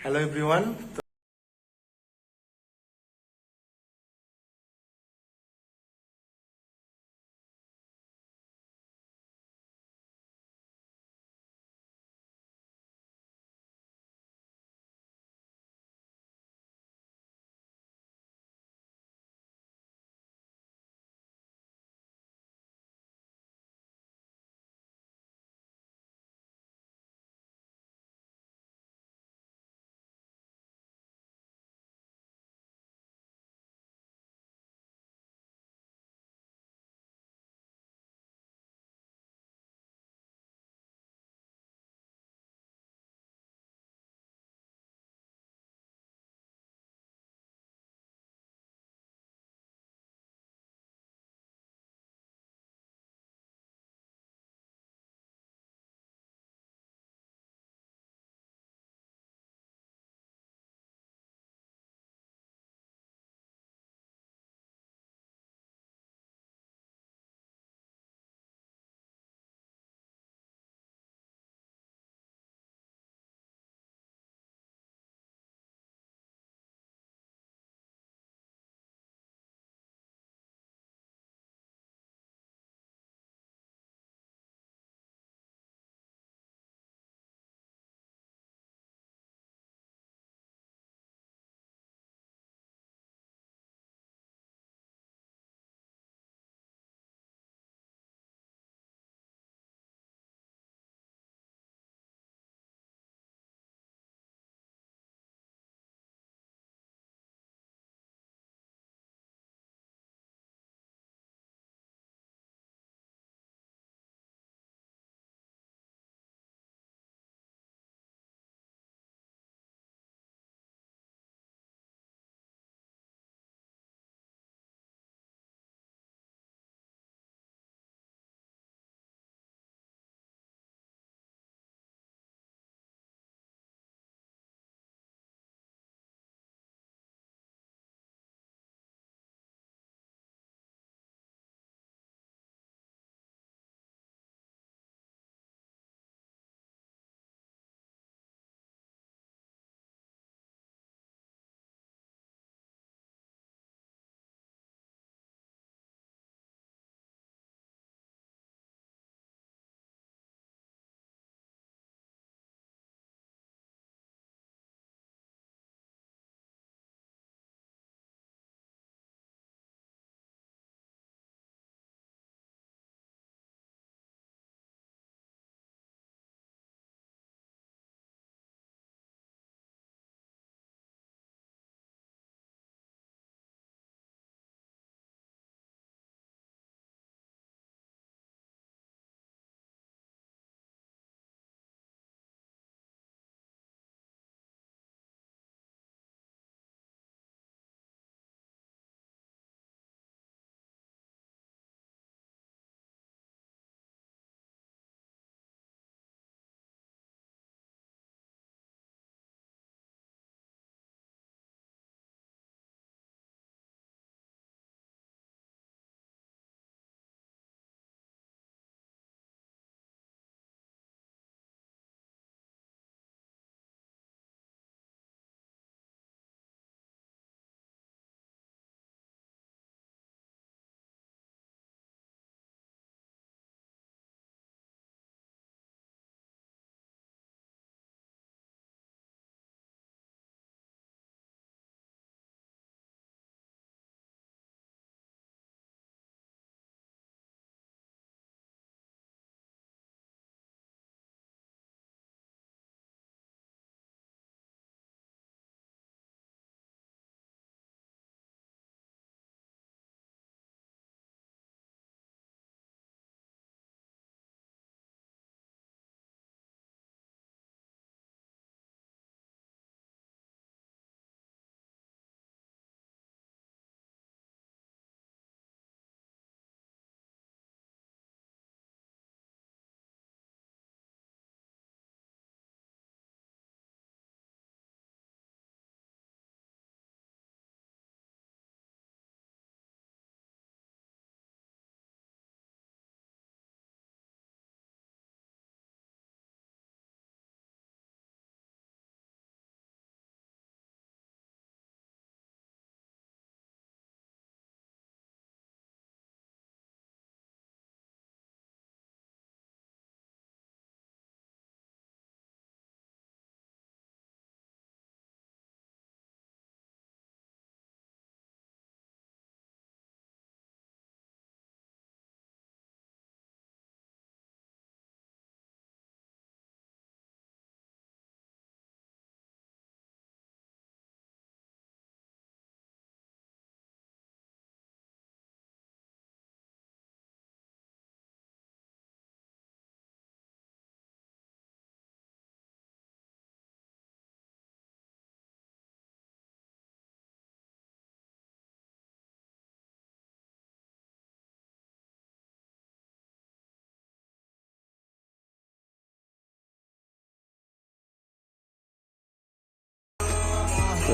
Hello everyone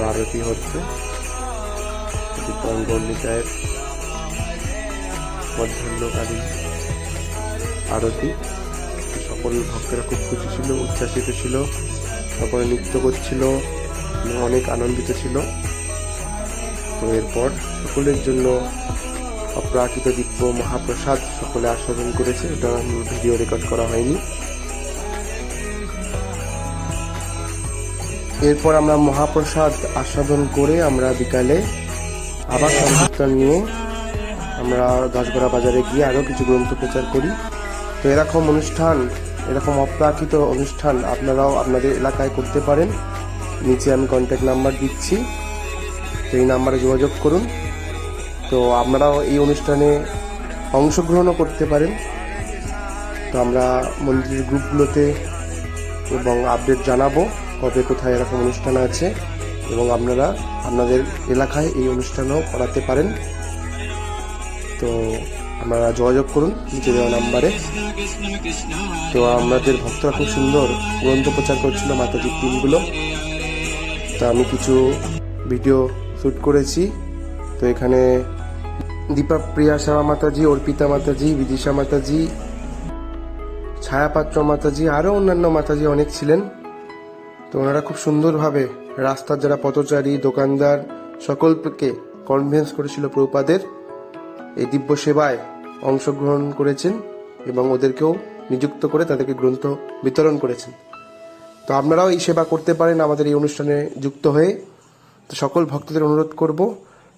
আরতি হচ্ছে। গণ্ডিতায়ের মধ্যাহ্নকালীন আরতি। সকল ভক্তরা খুব খুশি ছিল, উচ্ছ্বাসিত ছিল, সকলে নৃত্য করছিল, অনেক আনন্দিত ছিল। তো এরপর সকলের জন্য অপ্রাকৃত দিব্য মহাপ্রসাদ সকলে আস্বাদন করেছে। ওটা ভিডিও রেকর্ড করা হয়নি। এরপর আমরা মহাপ্রসাদ আস্বাদন করে আমরা বিকালে আবার সংকীর্তন নিয়ে আমরা দশগড়া বাজারে গিয়ে আরও কিছু গ্রন্থ প্রচার করি। তো এরকম অনুষ্ঠান, এরকম অপ্রাকৃত অনুষ্ঠান আপনারাও আপনাদের এলাকায় করতে পারেন। নিচে আমি কন্ট্যাক্ট নাম্বার দিচ্ছি। তো এই নাম্বারে যোগাযোগ করুন। তো আপনারাও এই অনুষ্ঠানে অংশগ্রহণও করতে পারেন। তো আমরা মন্দিরের গ্রুপগুলোতে এবং আপডেট জানাব। কবে কোথায় এরকম অনুষ্ঠান আছে এবং আপনারা আপনাদের এলাকায় এই অনুষ্ঠানও করাতে পারেন। তো আপনারা যোগাযোগ করুন নিচে দেওয়া নাম্বারে। তো আমাদের ভক্তরা খুব সুন্দর গ্রন্থ প্রচার করছিল মাতাজির টিমগুলো তো আমি কিছু ভিডিও শ্যুট করেছি। তো এখানে দীপা প্রিয়া শ্যামা মাতাজি, অর্পিতা মাতাজি, বিদিশা মাতাজি, ছায়াপাত্র মাতাজি, আরও অন্যান্য মাতাজি অনেক ছিলেন। তো ওনারা খুব সুন্দরভাবে রাস্তার যারা পথচারী, দোকানদার, সকলকে কনভিন্স করেছিল প্রভুপাদের এই দিব্য সেবায় অংশগ্রহণ করেছেন এবং ওদেরকেও নিযুক্ত করে তাদেরকে গ্রন্থ বিতরণ করেছেন। তো আপনারাও এই সেবা করতে পারেন আমাদের এই অনুষ্ঠানে যুক্ত হয়ে। তো সকল ভক্তদের অনুরোধ করব,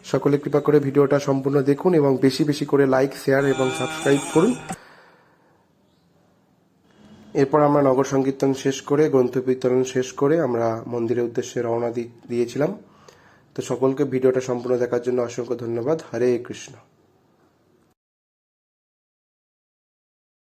সকলে কৃপা করে ভিডিওটা সম্পূর্ণ দেখুন এবং বেশি বেশি করে লাইক শেয়ার এবং সাবস্ক্রাইব করুন। এরপর আমরা নগর সংকীর্তন শেষ করে, গ্রন্থ বিতরণ শেষ করে আমরা মন্দিরের উদ্দেশ্যে রওনা দিয়েছিলাম। তো সকলকে ভিডিওটা সম্পূর্ণ দেখার জন্য অসংখ্য ধন্যবাদ। হরে কৃষ্ণ।